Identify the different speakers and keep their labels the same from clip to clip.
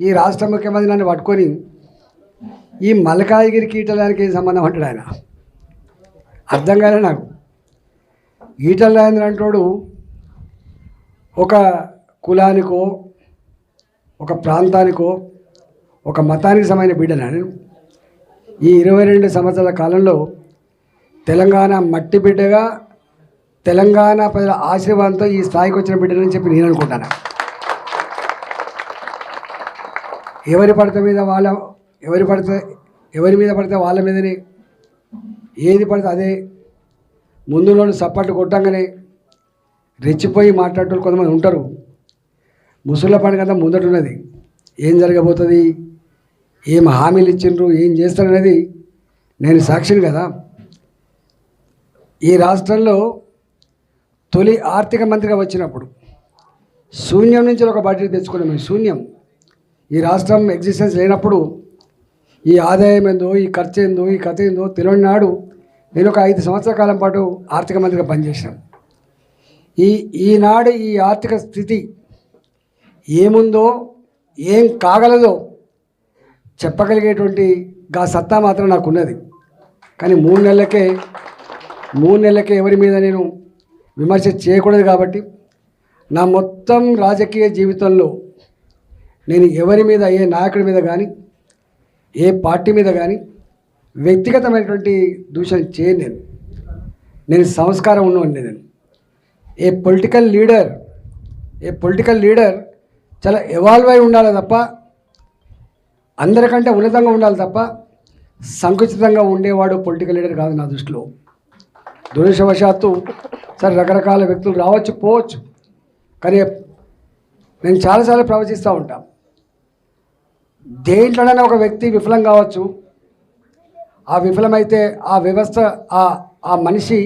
Speaker 1: ఈ రాష్ట్ర ముఖ్యమంత్రి నన్ను పట్టుకొని ఈ మల్లకాయగిరి కీటలానికి ఏం సంబంధం అంటాడు ఆయన? అర్థం కాలే నాకు. ఈటల రాజేంద్ర అంటాడు ఒక కులానికో ఒక ప్రాంతానికో ఒక మతానికి సమైన బిడ్డనా నేను? ఈ ఇరవై రెండు సంవత్సరాల కాలంలో తెలంగాణ మట్టి బిడ్డగా తెలంగాణ ప్రజల ఆశీర్వాదంతో ఈ స్థాయికి వచ్చిన బిడ్డనని చెప్పి నేను అనుకుంటాను? ఎవరి పడితే మీద వాళ్ళ ఎవరి పడితే ఎవరి మీద పడితే వాళ్ళ మీదనే ఏది పడితే అదే. ముందులోనే సప్పట్లు కొట్టంగానే రెచ్చిపోయి మాట్లాడటం కొంతమంది ఉంటారు. ముసుళ్ళ పండుగ అంతా ఉన్నది ఏం జరగబోతుంది? ఏం హామీలు ఇచ్చిండ్రు? ఏం చేస్తారనేది నేను సాక్షిని కదా. ఈ రాష్ట్రంలో తొలి ఆర్థిక మంత్రిగా వచ్చినప్పుడు శూన్యం నుంచి ఒక బడ్జెట్ తెచ్చుకున్నాం మేము శూన్యం. ఈ రాష్ట్రం ఎగ్జిస్టెన్స్ లేనప్పుడు ఈ ఆదాయం ఏందో ఈ ఖర్చు ఏందో ఈ కథ ఏందో తెలియని నాడు నేను ఒక ఐదు సంవత్సరాల కాలం పాటు ఆర్థిక మంత్రిగా పనిచేశాను. ఈ ఈనాడు ఈ ఆర్థిక స్థితి ఏముందో ఏం కాగలదో చెప్పగలిగేటువంటి గా సత్తా మాత్రం నాకు ఉన్నది కానీ మూడు నెలలకే మూడు నెలలకే ఎవరి మీద నేను విమర్శ చేయకూడదు కాబట్టి నా మొత్తం రాజకీయ జీవితంలో నేను ఎవరి మీద ఏ నాయకుడి మీద కానీ ఏ పార్టీ మీద కానీ వ్యక్తిగతమైనటువంటి దూషణ చేయను నేను. నేను సంస్కారం ఉన్నవాడిని నేను. A political leader a political leader చాలా ఎవాల్వ్ అయి ఉండాలి తప్ప అందరికంటే ఉన్నతంగా ఉండాలి తప్ప సంకుచితంగా ఉండేవాడు పొలిటికల్ లీడర్ కాదు నా దృష్టిలో. దురదృష్టవశాత్తు సరే రకరకాల వ్యక్తులు రావచ్చు పోవచ్చు. కానీ నేను చాలాసార్లు ప్రవచిస్తూ ఉంటాను దేంట్లోనైనా ఒక వ్యక్తి విఫలం కావచ్చు ఆ విఫలమైతే ఆ వ్యవస్థ ఆ ఆ మనిషి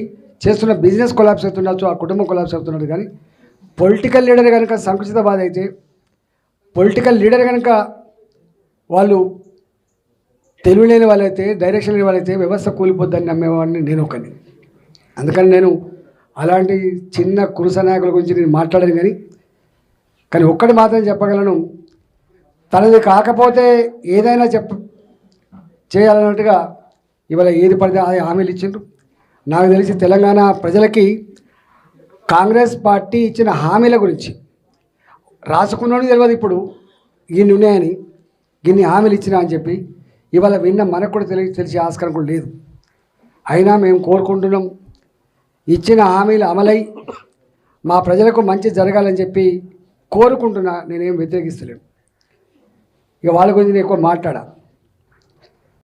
Speaker 1: చేస్తున్న బిజినెస్ కొలాబ్స్ అవుతుండొచ్చు ఆ కుటుంబం కొలాబ్స్ అవుతున్నాడు కానీ పొలిటికల్ లీడర్ కనుక సంకుచిత బాధ అయితే పొలిటికల్ లీడర్ కనుక వాళ్ళు తెలివి లేని వాళ్ళైతే డైరెక్షన్ లేని వాళ్ళైతే వ్యవస్థ కూలిపోద్దని నమ్మేవాడిని నేను ఒకని అందుకని నేను అలాంటి చిన్న కురుస నాయకుల గురించి నేను మాట్లాడను కానీ కానీ ఒక్కటి మాత్రం చెప్పగలను తనది కాకపోతే ఏదైనా చెప్ప చేయాలన్నట్టుగా ఇవాళ ఏది పడితే అది హామీలు ఇచ్చిండ్రు. నాకు తెలిసి తెలంగాణ ప్రజలకి కాంగ్రెస్ పార్టీ ఇచ్చిన హామీల గురించి రాసుకున్నాడు తెలియదు ఇప్పుడు గిన్ని ఉన్నాయని గిన్ని హామీలు ఇచ్చినా అని చెప్పి ఇవాళ విన్న మనకు కూడా తెలియ తెలిసే ఆస్కారం కూడా లేదు. అయినా మేము కోరుకుంటున్నాం ఇచ్చిన హామీలు అమలై మా ప్రజలకు మంచి జరగాలని చెప్పి కోరుకుంటున్నా నేనేం వ్యతిరేకిస్తలేను. ఇక వాళ్ళ గురించి ఎక్కువ మాట్లాడా